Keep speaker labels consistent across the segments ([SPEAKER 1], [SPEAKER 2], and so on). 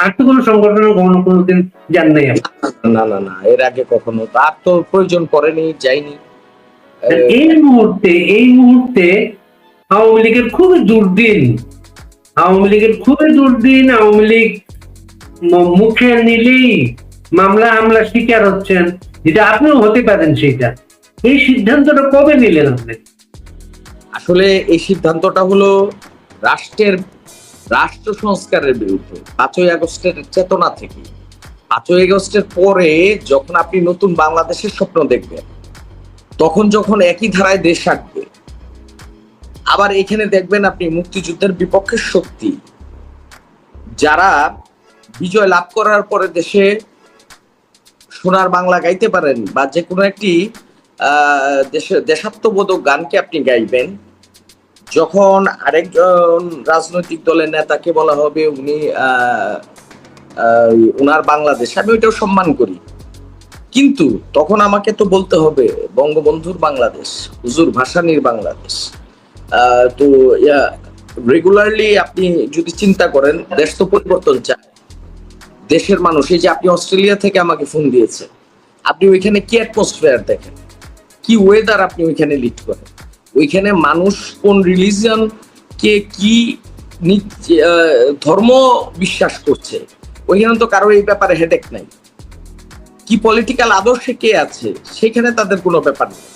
[SPEAKER 1] আর তো কোনো সংগঠনে কখনো কোনোদিন যান নাই
[SPEAKER 2] না না না এর আগে কখনো তার তো প্রয়োজন পড়েনি যাইনি
[SPEAKER 1] এই মুহূর্তে এই মুহূর্তে আওয়ামী লীগের খুবই দুর্দিন। আওয়ামী লীগের খুবই দুর্দিন আওয়ামী লীগ মুখে নিলেই মামলা হামলা শিকার হচ্ছেন। যেটা আপনিও হতে পারেন সেটা। এই সিদ্ধান্তটা কবে নিলেন আপনি?
[SPEAKER 2] আসলে এই সিদ্ধান্তটা হলো রাষ্ট্রের রাষ্ট্র সংস্কারের বিরুদ্ধে, পাঁচই আগস্টের চেতনা থেকে। পাঁচই আগস্টের পরে যখন আপনি নতুন বাংলাদেশের স্বপ্ন দেখবেন, তখন যখন একই ধারায় দেশ আঁকবে আবার এখানে দেখবেন আপনি মুক্তিযুদ্ধের বিপক্ষের শক্তি, যারা বিজয় লাভ করার পরে দেশে সোনার বাংলা গাইতে পারেন, বা যে কোনো একটি দেশাত্মবোধক গানকে আপনি গাইবেন যখন আরেকজন রাজনৈতিক দলের নেতাকে বলা হবে, উনি উনার বাংলাদেশ, আমি ওইটাও সম্মান করি। কিন্তু তখন আমাকে তো বলতে হবে, বঙ্গবন্ধুর বাংলাদেশ, হুজুর ভাসানির বাংলাদেশ। তো রেগুলারলি আপনি যদি চিন্তা করেন, দেশ তো পরিবর্তন চায়। দেশের মানুষ, এই যে আপনি অস্ট্রেলিয়া থেকে আমাকে ফোন দিয়েছে আপনি ওইখানে কি অ্যাটমসফিয়ার দেখেন? কি ওয়েদার আপনি ওইখানে লিড করেন? ওইখানে মানুষ কোন রিলিজিয়ন কে কি ধর্ম বিশ্বাস করছে? ওইখানে তো কারও এই ব্যাপারে হেডেক নাই। কি পলিটিক্যাল আদর্শে কে আছে, সেখানে তাদের কোনো ব্যাপার নেই।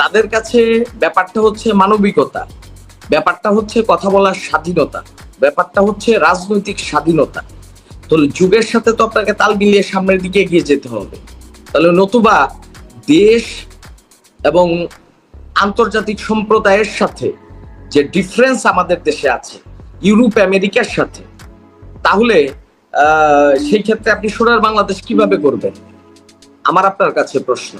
[SPEAKER 2] তাদের কাছে ব্যাপারটা হচ্ছে মানবিকতা, ব্যাপারটা হচ্ছে কথা বলার স্বাধীনতা, ব্যাপারটা হচ্ছে রাজনৈতিক স্বাধীনতা। তো যুগের সাথে তো আপনাকে তাল মিলিয়ে সামনের দিকে এগিয়ে যেতে হবে। তাহলে নতুবা দেশ এবং আন্তর্জাতিক সম্প্রদায়ের সাথে যে ডিফারেন্স আমাদের দেশে আছে ইউরোপ আমেরিকার সাথে তাহলে আহ, সেই ক্ষেত্রে আপনি সোনার বাংলাদেশ কীভাবে করবেন? আমার আপনার কাছে প্রশ্ন।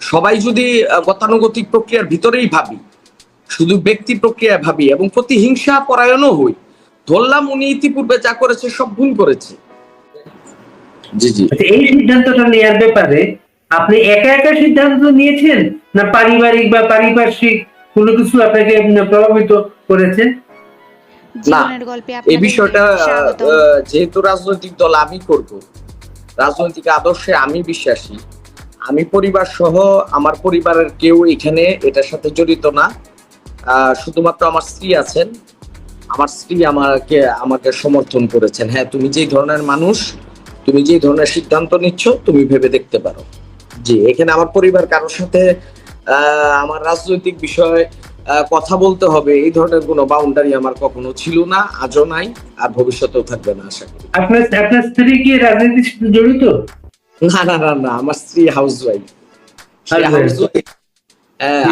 [SPEAKER 2] সবাই যদি গতানুগতিক প্রক্রিয়ার ভিতরেই ভাবি শুধু ব্যক্তি প্রক্রিয়ায় ভাবি এবং প্রতিহিংসা পরায়ণও হই ধরলাম উনি ইতিপূর্বে যা করেছে সব ভুল করেছে। জি জি।
[SPEAKER 1] আচ্ছা, এই সিদ্ধান্তটা নেওয়ার ব্যাপারে আপনি একা একা সিদ্ধান্ত নিয়েছেন? না পারিবারিক বা পারিপার্শ্বিক কোনো কিছু আপনাকে প্রভাবিত করেছে?
[SPEAKER 3] গল্পে
[SPEAKER 2] এই বিষয়টা যেহেতু রাজনৈতিক দল আমি করব রাজনৈতিক আদর্শে আমি বিশ্বাসী আমি পরিবার সহ আমার পরিবারের কেউ এখানে এটার সাথে জড়িত না। আহ, শুধুমাত্র আমার স্ত্রী আছেন। আমার স্ত্রী আমাকে আমাকে সমর্থন করেছেন। হ্যাঁ তুমি যেই ধরনের মানুষ তুমি যে ধরনের সিদ্ধান্ত নিচ্ছ তুমি ভেবে দেখতে পারো। জি এখানে আমার পরিবার কারোর সাথে আমার রাজনৈতিক বিষয় কথা বলতে হবে এই ধরনের কোনো বাউন্ডারি আমার কখনো ছিল না আজও নাই আর ভবিষ্যতেও থাকবে না আশা করি।
[SPEAKER 1] আপনার আপনার স্ত্রী কি রাজনীতির সাথে জড়িত?
[SPEAKER 2] না না না না আমার স্ত্রী হাউস ওয়াইফ হাউস ওয়াইফ হ্যাঁ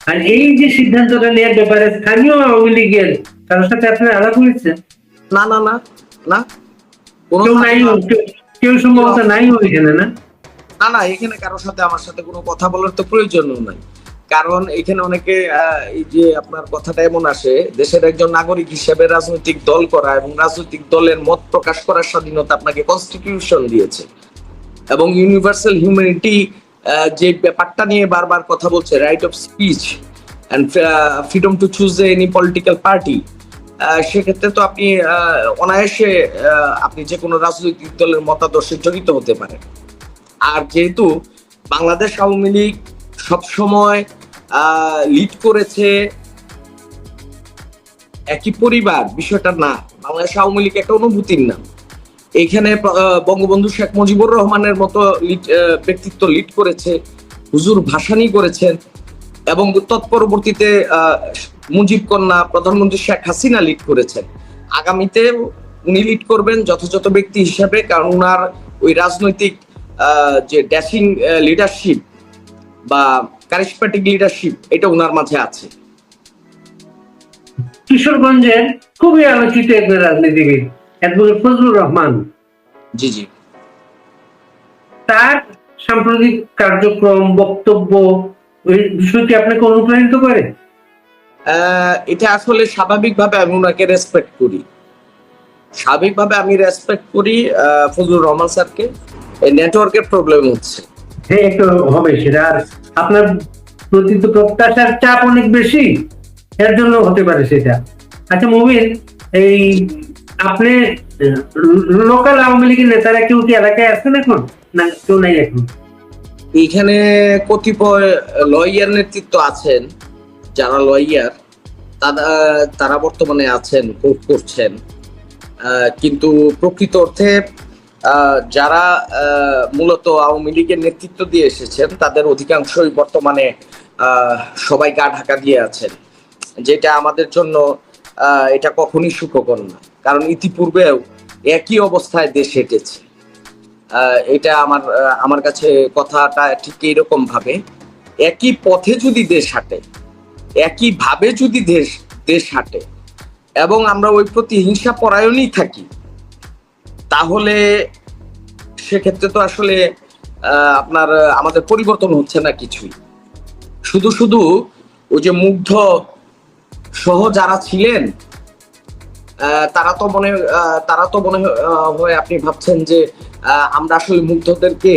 [SPEAKER 1] আর এই যে সিদ্ধান্তটা নেওয়ার ব্যাপারে স্থানীয় আওয়ামী লীগের কারোর সাথে আপনার আলাপ হয়েছে
[SPEAKER 2] না না না না। কোনো
[SPEAKER 1] নাই কেউ সম্ভবত নাই ওইখানে না?
[SPEAKER 2] না না, এখানে কারোর সাথে আমার সাথে কোনো কথা বলার তো প্রয়োজনও নাই। কারণ এখানে অনেকে এই যে আপনার কথাটা এমন আসে, দেশের একজন নাগরিক হিসেবে রাজনৈতিক দল করা এবং রাজনৈতিক দলের মত প্রকাশ করার স্বাধীনতা আপনাকে কনস্টিটিউশন দিয়েছে। এবং ইউনিভার্সাল হিউম্যানিটি যে ব্যাপারটা নিয়ে বারবার কথা বলছে right of speech and freedom to choose any political party সেক্ষেত্রে তো আপনি অনায়াসে আপনি যে কোনো রাজনৈতিক দলের মতাদর্শে জড়িত হতে পারেন। আর যেহেতু বাংলাদেশ আওয়ামী লীগ সবসময় লিড করেছে, একই পরিবার, বিষয়টা না। বাংলাদেশ আওয়ামী লীগ একটা অনুভূতির নাম। এখানে বঙ্গবন্ধু শেখ মুজিবুর রহমানের মতো ব্যক্তিত্ব লিড করেছে, হুজুর ভাসানি করেছেন, এবং তৎপরবর্তীতে মুজিব কন্যা, প্রধানমন্ত্রী শেখ হাসিনা লিড করেছেন। আগামীতে উনি লিড করবেন যথাযথ ব্যক্তি হিসাবে, কারণ ওনার ওই রাজনৈতিক যে ড্যাশিং লিডারশিপ বা কারিশমেটিক লিডারশিপ এটা ওনার মাঝে আছে।
[SPEAKER 1] কিশোরগঞ্জের খুবই আলোচিত একজন রাজনীতিবিদ অ্যাডভোকেট ফজলুর রহমান।
[SPEAKER 2] জি জি।
[SPEAKER 1] তার সাম্প্রতিক কার্যক্রম বক্তব্য বিষয়টি আপনাকে অনুপ্রাণিত করে?
[SPEAKER 2] আহ, এটা আসলে স্বাভাবিকভাবে আমি ওনাকে রেসপেক্ট করি। স্বাভাবিকভাবে আমি রেসপেক্ট করি ফজলুর রহমান স্যারকে। এই নেটওয়ার্কের প্রবলেম হচ্ছে।
[SPEAKER 1] হ্যাঁ একটু হবে সেটা আর আপনার প্রতি তো প্রত্যাশার চাপ অনেক বেশি এর জন্য হতে পারে সেটা। আচ্ছা মুবিন এই আপনি লোকাল আওয়ামী লীগের নেতারা কেউ কি এলাকায় আছেন এখন? না কেউ নাই এখন?
[SPEAKER 2] এইখানে কতিপয় লয়ার নেতৃত্ব আছেন যারা লয়ার তারা তারা বর্তমানে আছেন করছেন। কিন্তু প্রকৃত অর্থে যারা মূলত আওয়ামী লীগের নেতৃত্ব দিয়ে এসেছেন, তাদের অধিকাংশই বর্তমানে সবাই গা ঢাকা দিয়ে আছেন। যেটা আমাদের জন্য এটা কখনই সুখকর না। কারণ ইতিপূর্বেও একই অবস্থায় দেশ হেঁটেছে। এটা আমার আমার কাছে কথাটা ঠিক এইরকম ভাবে একই পথে যদি দেশ হাঁটে একই ভাবে যদি দেশ দেশ হাঁটে এবং আমরা ওই প্রতি হিংসা পরায়ণই থাকি। তাহলে সেক্ষেত্রে তো আসলে আপনার, আমাদের পরিবর্তন হচ্ছে না কিছুই। শুধু শুধু ওই যে মুগ্ধ সহ যারা ছিলেন তারা তো মনে তারা তো মনে হয় আপনি ভাবছেন যে আমরা আসলে মুগ্ধদেরকে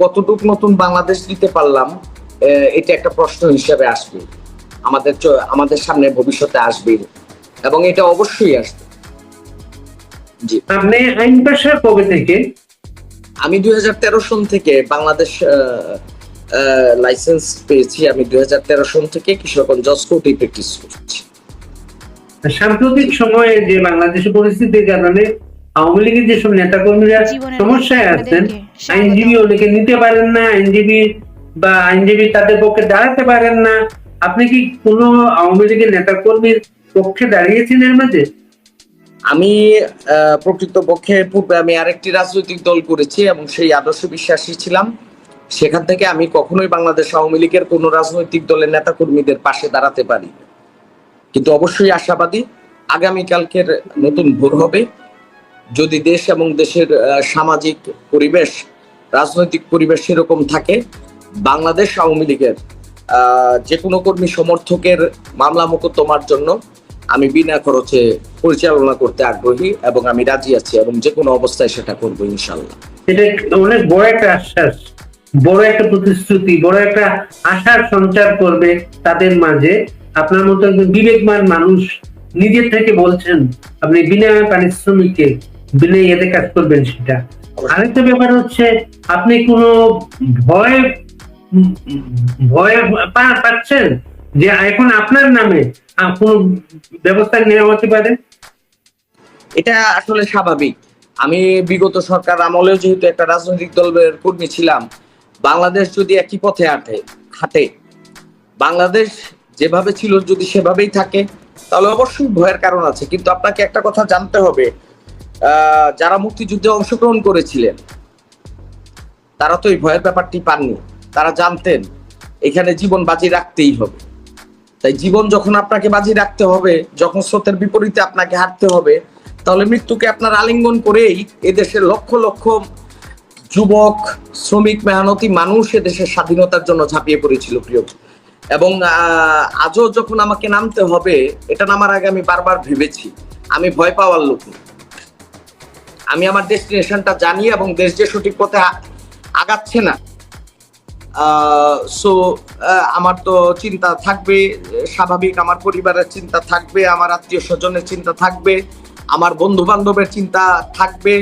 [SPEAKER 2] কতটুক নতুন বাংলাদেশ দিতে পারলাম এটা একটা প্রশ্ন হিসেবে আসবে। আমাদের আমাদের সামনে ভবিষ্যতে আসবে। এবং এটা অবশ্যই আসবে। জি।
[SPEAKER 1] আপনি আইন পেশা কবে থেকে?
[SPEAKER 2] আমি দুই সন থেকে বাংলাদেশ লাইসেন্স পেয়েছি। আমি দুই সন থেকে কিশোরগঞ্জ জজ কোর্টে প্র্যাকটিস করছি।
[SPEAKER 1] সাম্প্রতিক সময়ে যে বাংলাদেশের পরিস্থিতির কারণে আওয়ামী লীগের যেসব নেতাকর্মীরা সমস্যায় আছেন আইনজীবী অনেকে নিতে পারেন না আইনজীবী বা আইনজীবী তাদের পক্ষে দাঁড়াতে পারেন না। আপনি কি কোনো আওয়ামী লীগের নেতাকর্মীর পক্ষে দাঁড়িয়েছেন এর মাঝে?
[SPEAKER 2] আমি আহ, প্রকৃতপক্ষে পূর্বে আমি আরেকটি রাজনৈতিক দল করেছি এবং সেই আদর্শ বিশ্বাসী ছিলাম। সেখান থেকে আমি কখনোই বাংলাদেশ আওয়ামী লীগের কোনো রাজনৈতিক দলের নেতা কর্মীদের পাশে দাঁড়াতে পারি। কিন্তু অবশ্যই আশাবাদী আগামীকালকের নতুন ভোর হবে। যদি দেশ এবং দেশের সামাজিক পরিবেশ রাজনৈতিক পরিবেশ সেরকম থাকে বাংলাদেশ আওয়ামী লীগের যে কোনো কর্মী সমর্থকের মামলা মোকদ্দমার জন্য আমি বিনা খরচে পরিচালনা করতে আগ্রহী এবং আমি রাজি আছি এবং যে কোনো অবস্থায় সেটা করব ইনশাল্লাহ
[SPEAKER 1] এটা অনেক বড় একটা আশ্বাস, বড় একটা প্রতিশ্রুতি, বড় একটা আশার সঞ্চার করবে তাদের মাঝে। আপনার মতো একজন বিবেকমান মানুষ নিজের থেকে বলছেন, আপনি বিনা পারিশ্রমিকে বিনা ইয়েতে কাজ করবেন সেটা। আরেকটা ব্যাপার হচ্ছে, আপনি কোনো ভয় ভয় পাচ্ছেন? যে এখন আপনার নামে কোনো ব্যবস্থা নেওয়া হতে পারে?
[SPEAKER 2] এটা আসলে স্বাভাবিক। আমি বিগত সরকার আমলেও যেহেতু একটা রাজনৈতিক দলের কর্মী ছিলাম, বাংলাদেশ যদি একই পথে হাঁটে হাঁটে, বাংলাদেশ যেভাবে ছিল যদি সেভাবেই থাকে, তাহলে অবশ্যই ভয়ের কারণ আছে। কিন্তু আপনাকে একটা কথা জানতে হবে যারা মুক্তিযুদ্ধে অংশগ্রহণ করেছিলেন, তারা তো এই ভয়ের ব্যাপারটি পাননি। তারা জানতেন, এখানে জীবন বাজি রাখতেই হবে। তাই জীবন যখন আপনাকে বাজি রাখতে হবে, যখন স্রোতের বিপরীতে আপনাকে হাঁটতে হবে, তাহলে মৃত্যুকে আপনার আলিঙ্গন করেই এদেশের লক্ষ লক্ষ যুবক, শ্রমিক, মেহনতি মানুষ এদেশের স্বাধীনতার জন্য ঝাঁপিয়ে পড়েছিল, প্রিয় এবং আজও যখন আমাকে নামতে হবে, এটা নামার আগে আমি বারবার ভেবেছি, আমি ভয় পাওয়ার লোক আমি আমার ডেস্টিনেশনটা জানি এবং দেশ যে সঠিক পথে আগাচ্ছে না সো আমার তো চিন্তা থাকবে, স্বাভাবিক আমার পরিবারের চিন্তা থাকবে, আমার আত্মীয় স্বজনের চিন্তা থাকবে, আমার বন্ধু বান্ধবের চিন্তা থাকবে,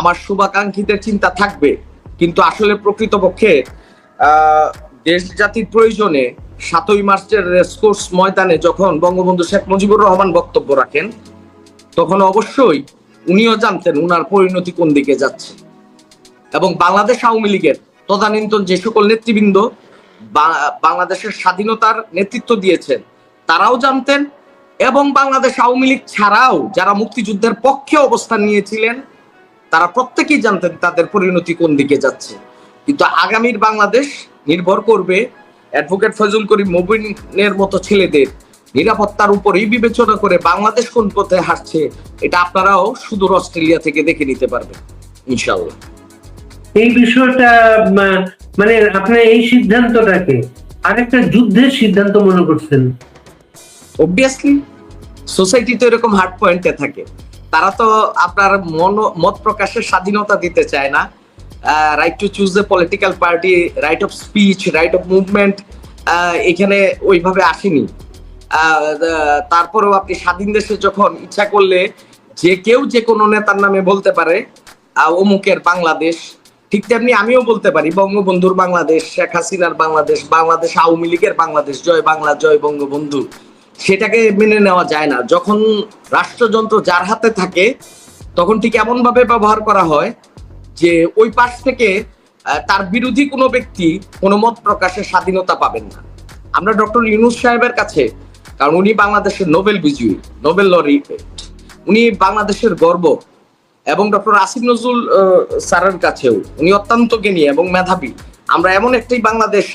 [SPEAKER 2] আমার শুভাকাঙ্ক্ষীদের চিন্তা থাকবে। কিন্তু আসলে প্রকৃতপক্ষে দেশ জাতির প্রয়োজনে সাতই মার্চের রেসকোর্স ময়দানে যখন বঙ্গবন্ধু শেখ মুজিবুর রহমান বক্তব্য রাখেন, তখন অবশ্যই উনিও জানতেন উনার পরিণতি কোন দিকে যাচ্ছে। এবং বাংলাদেশ আওয়ামী লীগের তদানীন্তন যে সকল নেতৃবৃন্দ বাংলাদেশের স্বাধীনতার নেতৃত্ব দিয়েছেন, তারাও জানতেন এবং বাংলাদেশ আওয়ামী লীগ ছাড়াও যারা মুক্তিযুদ্ধের পক্ষে অবস্থান নিয়েছিলেন, তারা প্রত্যেকেই জানতেন তাদের পরিণতি কোন দিকে যাচ্ছে। কিন্তু আগামীর বাংলাদেশ নির্ভর করবে অ্যাডভোকেট ফজল করিম মবিনের মতো ছেলেদের নিরাপত্তার উপরেই বিবেচনা করে বাংলাদেশ কোন পথে হাঁটছে, এটা আপনারাও সুদূর অস্ট্রেলিয়া থেকে দেখে নিতে পারবেন ইনশাল্লাহ
[SPEAKER 1] এই বিষয়টা মানে আপনি এই সিদ্ধান্তটাকে আরেকটা যুদ্ধের সিদ্ধান্ত মনে করছেন?
[SPEAKER 2] অবভিয়াসলি সোসাইটি তো এরকম হার্ড পয়েন্টে থাকে। তারা তো আপনার মন, মত প্রকাশের স্বাধীনতা দিতে চায় না। Right to choose the political party right of speech right of movement এখানে ওইভাবে আসেনি। তারপরেও আপনি স্বাধীন দেশে যখন ইচ্ছা করলে যে কেউ যে কোনো নেতার নামে বলতে পারে অমুকের বাংলাদেশ ঠিক তেমনি আমিও বলতে পারি, বঙ্গবন্ধুর বাংলাদেশ, শেখ হাসিনার বাংলাদেশ বাংলাদেশ আওয়ামী লীগের বাংলাদেশ, জয় বাংলা, জয় বঙ্গবন্ধু, সেটাকে মেনে নেওয়া যায় না। যখন রাষ্ট্রযন্ত্র যার হাতে থাকে, তখন ঠিক এমন ভাবে ব্যবহার করা হয় যে ওই পাশ থেকে তার বিরোধী কোনো ব্যক্তি কোনো মত প্রকাশের স্বাধীনতা পাবেন না। আমরা ডক্টর ইউনুস সাহেবের কাছে, কারণ উনি বাংলাদেশের নোবেল বিজয়ী, নোবেল লরিয়েট, উনি বাংলাদেশের গর্ব এবং ডক্টর আসিফ নজরুল স্যারের কাছেও। উনি অত্যন্ত জ্ঞানী এবং মেধাবী। আমরা এমন একটি বাংলাদেশ